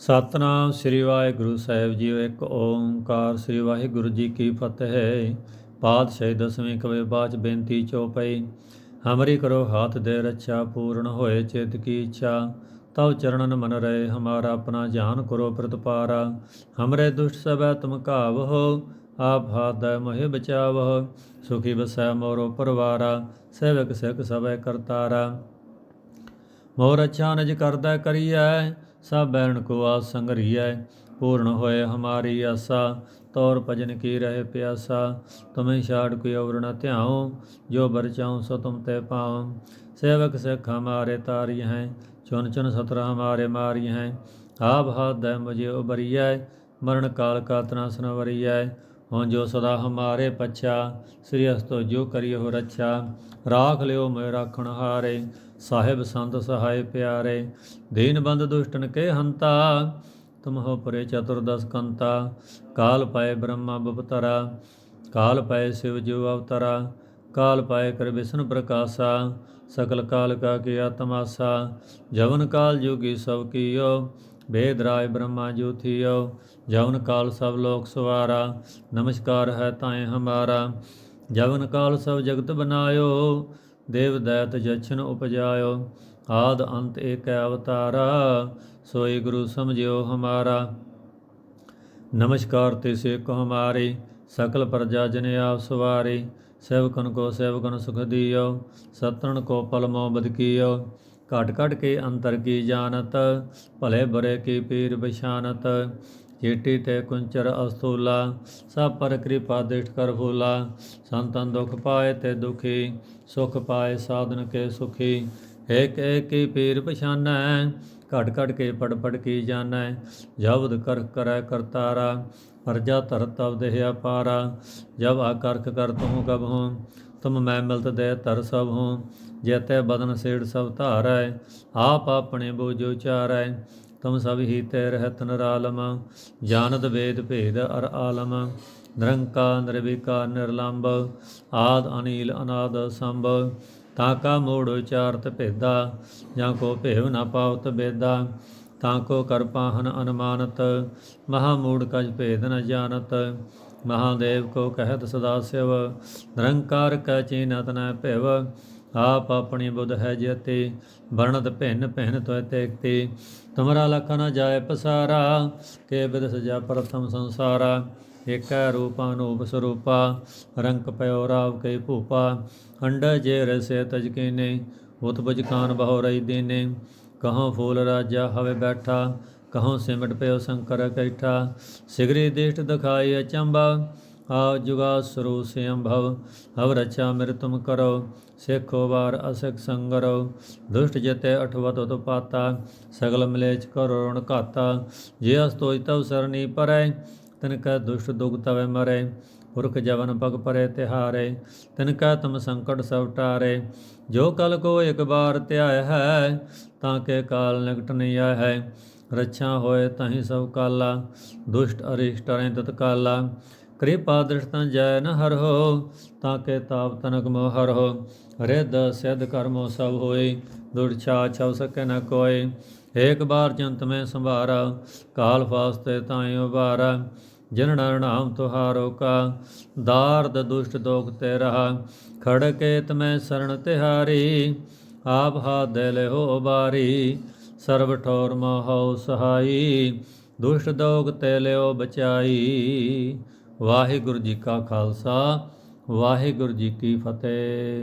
ਸਤਨਾਮ ਸ੍ਰੀ ਵਾਹਿਗੁਰੂ ਸਾਹਿਬ ਜੀਓ, ਇੱਕ ਓੰਕਾਰ ਸ੍ਰੀ ਵਾਹਿਗੁਰੂ ਜੀ ਕੀ ਫਤਿਹ। ਪਾਤਸ਼ਾਹੀ ਦਸਵੇਂ ਕਵੇ ਬਾਚ ਬੇਨਤੀ ਚੋਪਈ ਹਮਰੀ ਕਰੋ ਹਾਥ ਦੇ ਰੱਛਾ ਪੂਰਨ ਹੋਏ ਚਿਤ ਕੀ ਇੱਛਾ। ਤਉ ਚਰਣਨ ਮਨ ਰਹੇ ਹਮਾਰਾ ਆਪਣਾ ਜਾਨ ਕਰੋ ਪ੍ਰਤਪਾਰਾ। ਹਮਰੇ ਦੁਸ਼ਟ ਸਭੈ ਤੁਮ ਹੋ, ਆਪ ਹਾਥ ਦੈ ਮੋਹਿ ਬਚਾਵਹੁ ਸੁਖੀ ਬਸੈ ਮੋਰੋ ਪਰਵਾਰਾ, ਸੇਵਕ ਸਿਖ ਸਭੈ ਕਰਤਾਰਾ। ਮੋਰ ਅੱਛਾ ਨਿਜ ਕਰਦਾ ਕਰੀਐ ਸਭ ਬੈਰਣ ਕੋ ਆਸ ਸੰਗਰੀਐ, ਪੂਰਨ ਹੋਏ ਹਮਾਰੀ ਆਸਾ, ਤੌਰ ਭਜਨ ਕੀ ਰਹੇ ਪਿਆਸਾ, ਤੁਮੇ ਛਾੜ ਕੋਈ ਔਰ ਨ ਧਿਆਉ, ਜੋ ਬਰ ਚਾਉ ਸੋ ਤੁਮ ਤੇ ਪਾਉ। ਸੇਵਕ ਸਿਖ ਹਮਾਰੇ ਤਾਰੀ ਹੈ ਚੁਨ ਚੁਨ ਸਤਰ ਹਮਾਰੇ ਮਾਰੀ ਹੈ, ਆਪ ਹਾਥ ਦੈ ਮੁਝੇ ਉਬਰੀਐ ਮਰਨ ਕਾਲ ਕਾ ਤਨਾ ਸੁਨਵਰੀਐ ਹੁਣ ਜੋ ਸਦਾ ਹਮਾਰੇ ਪਛਾ, ਸ੍ਰੀ ਹਸਤੋ ਜੋ ਕਰਿਓ ਰੱਛਾ। ਰਾਖ ਲਿਓ ਮੈਂ ਰਾਖਣ ਹਾਰੇ, ਸਾਹਿਬ ਸੰਤ ਸਹਾਇ ਪਿਆਰੇ। ਦੀਨ ਬੰਦ ਦੁਸ਼ਟਨ ਕੇ ਹੰਤਾ ਤੁਮ ਪਰੇ ਚਤੁਰਦਸ ਕੰਤਾ। ਕਾਲ ਪਾਏ ਬ੍ਰਹਮਾ ਬਪਤਰਾ ਕਾਲ ਪਾਏ ਸਿਵ ਜੋ ਅਵਤਰਾ। ਕਾਲ ਪਾਏ ਕਰ ਵਿਸ਼ਨ ਪ੍ਰਕਾਸ਼ਾ, ਸਕਲ ਕਾਲ ਕਾ ਕੀਆ ਤਮਾਸਾ ਜਵਨ ਕਾਲ ਜੋਗੀ ਸਭ ਕੀਓ ਭੇਦ ਰਾਏ ਬ੍ਰਹਮਾ ਜੋਥੀਓ ਜਵਨ ਕਾਲ ਸਭ ਲੋਕ ਸਵਾਰਾ, ਨਮਸਕਾਰ ਹੈ ਤਾਏ ਹਮਾਰਾ। ਜਵਨ ਕਾਲ ਸਭ ਜਗਤ ਬਨਾਇਓ, ਦੇਵ ਦੈਤ ਜਛਨ ਉਪਜਾਇਓ, ਆਦ ਅੰਤ ਏਕ ਅਵਤਾਰਾ, ਸੋਈ ਗੁਰੂ ਸਮਝਿਓ ਹਮਾਰਾ। ਨਮਸਕਾਰ ਤੇ ਸੇਕ ਹਮਾਰੇ, ਸਕਲ ਪ੍ਰਜਾ ਜਨ ਆਪ ਸਵਾਰੇ, ਸੇਵਕਨ ਕੋ ਸੇਵਕਨ ਸੁਖ ਦਿਓ ਸਤਨ ਕੋ ਪਲਮੋ ਬਦਕੀਓ ਘਟ ਘਟ ਕੇ ਅੰਤਰ ਕੀ ਜਾਣਤ, ਭਲੇ ਬਰੇ ਕੀ ਪੀਰ ਬਿਸ਼ਾਨਤ ਚੇਟੀ ਤੇ ਕੁੰਚਰ ਅਸਤੂਲਾ ਸਭ ਪਰ ਕਿਰਪਾ ਦ੍ਰਿਸ਼ਟ ਕਰ ਫੂਲਾ। ਸੰਤਨ ਦੁਖ ਪਾਏ ਤੇ ਦੁਖੀ, ਸੁਖ ਪਾਏ ਸਾਧਨ ਕੇ ਸੁਖੀ। ਏਕ ਏਕ ਕੀ ਪੀਰ ਪਛਾਨੈ, ਘਟ ਘਟ ਕੇ ਪੜ ਪੜ ਕੀ ਜਾਣੈ। ਜਬਦ ਕਰ ਕਰੈ ਕਰਤਾਰਾ, ਪਰਜਾ ਧਰ ਤਬ ਦੇਹ ਅਪਾਰਾ ਜਬ ਆਕਰਖ ਕਰ ਤੂੰ ਕਬ ਹੂੰ ਤੁਮ ਮੈਂ ਮਿਲਤ ਦੇ ਤਰ ਸਭ ਹੂੰ, ਜੇਤੇ ਬਦਨ ਸੇੜ ਸਭ ਧਾਰੈ, ਆਪ ਆਪਣੇ ਬੋਝੋ ਚਾਰੈ, ਤੁਮ ਸਭ ਹੀ ਤੇ ਰਹਿਤ ਨਰਾਲਮ ਜਾਣਦ ਵੇਦ ਭੇਦ ਅਰ ਆਲਮ ਨਿਰੰਕਾਰ ਨਿਰਵਿਕਾਰ ਨਿਰਲੰਭ, ਆਦ ਅਨੀਲ ਅਨਾਦ ਸੰਭ, ਤਾਂ ਕਾ ਮੋੜ ਉਚਾਰਤ ਭੇਦਾ, ਜਾਂ ਕੋ ਭੇਵ ਨਾ ਪਾਵਤ ਬੇਦਾ, ਤਾਂ ਕੋ ਕਰਪਾਹਨ ਅਨਮਾਨਤ, ਮਹਾ ਮੂੜ ਕਜ ਭੇਦ ਨ ਜਾਣਤ ਮਹਾਦੇਵ ਕੋ ਕਹਿਤ ਸਦਾ ਸਿਵ, ਨਿਰੰਕਾਰ ਕੈ ਚੀਨਤ ਨ ਭਿਵ, ਆਪ ਆਪਣੀ ਬੁੱਧ ਹੈ ਜਤੇ, ਵਰਣਤ ਭਿੰਨ ਭਿੰਨ ਤੋਇ ਤੇਕਤੇ। ਤੁਮਰਾ ਲਖ ਨ ਜਾਏ ਪਸਾਰਾ, ਕੇ ਬਿਦ ਸਜਾ ਪ੍ਰਥਮ ਸੰਸਾਰਾ। ਏਕੈ ਰੂਪਾ ਸਰੂਪਾ, ਰੰਕ ਪਇਓ ਰਾਵ ਕੇ ਭੂਪਾ। ਅੰਡ ਜੇ ਰਸੇ ਤਜ ਕੀਨੇ ਉਤ ਬਜ ਕਾਨ ਬਹੁ ਰਹੀ ਦੀਨੇ। ਕਹਾਂ ਫੂਲ ਰਾਜਾ ਹਵੇ ਬੈਠਾ ਕਹਾਂ ਸਿਮਟ ਪਇਓ ਸ਼ੰਕਰ ਕੈਠਾ ਸਿਗਰੀ ਦੇਸ਼ਟ ਦਿਖਾਈ ਅਚੰਬਾ ਆ ਜੁਗਾ ਸਰੂ ਸਿਅੰਭਵ, ਹਵ ਰਚਾ ਮਿਰ ਤੁਮ ਕਰੋ, ਸੇਖੋ ਵਾਰ ਅਸਿਕ ਸੰਗਰੋ, ਦੁਸ਼ਟ ਜਤੇ ਅਠਵਤ ਪਾਤਾ ਸਗਲ ਮਲੇਚ ਕਰੋ ਰਣ ਘਾਤਾ, ਜੇ ਅਸਤੋਇ ਤਵ ਸਰਨੀ ਪਰੈ, ਤਿਨ ਕੈ ਦੁਸ਼ਟ ਦੁਗ ਤਵੈ ਮਰੈ, ਪੁਰਖ ਜਵਨ ਪਗ ਪਰੇ ਤਿਹਾਰੇ, ਤਿਨ ਕੈ ਤਮ ਸੰਕਟ ਸਭ ਟਾਰੇ, ਜੋ ਕਲ ਕੋ ਇਕ ਬਾਰ ਧਿਆਇ ਹੈ, ਤਾਂ ਕੇ ਕਾਲ ਨਿਕਟ ਨਹੀਂ ਆਇ ਹੈ ਰੱਛਾ ਹੋਏ ਤਹੀਂ ਸਭ ਕਾਲਾ, ਦੁਸ਼ਟ ਅਰਿਸ਼ਟ ਰੈ ਤਤਕਾਲਾ ਕਿਰਪਾ ਦ੍ਰਿਸ਼ਟੰ ਜੈ ਨ ਹਰ ਹੋ ਤਾਂ ਕੇ ਤਾਪ ਤਨਕ ਮੋ ਹਰ ਹੋ ਰਿੱਧ ਸਿੱਧ ਕਰਮੋ ਸਭ ਹੋਏ ਦੁਰਛਾ ਛਵ ਸਕੈ ਨ ਕੋਇ ਏਕ ਬਾਰ ਚੰਤ ਮੈਂ ਸੰਭਾਰਾ, ਕਾਲ ਫਾਸਤੇ ਤਾਇ ਉਬਾਰਾ ਜਨ ਨਾਮ ਤੁਹਾਰੋ ਕਾ, ਦਾਰਦ ਦੁਸ਼ਟ ਦੋਖ ਤੇ ਰਹਾ। ਖੜ ਕੇ ਤਮੈ ਸਰਣ ਤਿਹਾਰੀ, ਆਪ ਹਾ ਦੇ ਲਿਓ ਬਾਰੀ। ਸਰਬ ਠੌਰ ਮਹਾਉ ਸਹਾਈ ਦੁਸ਼ਟ ਦੋਗ ਤੇ ਲਿਓ ਬਚਾਈ। ਵਾਹਿਗੁਰੂ ਜੀ ਕਾ ਖਾਲਸਾ, ਵਾਹਿਗੁਰੂ ਜੀ ਕੀ ਫਤਿਹ।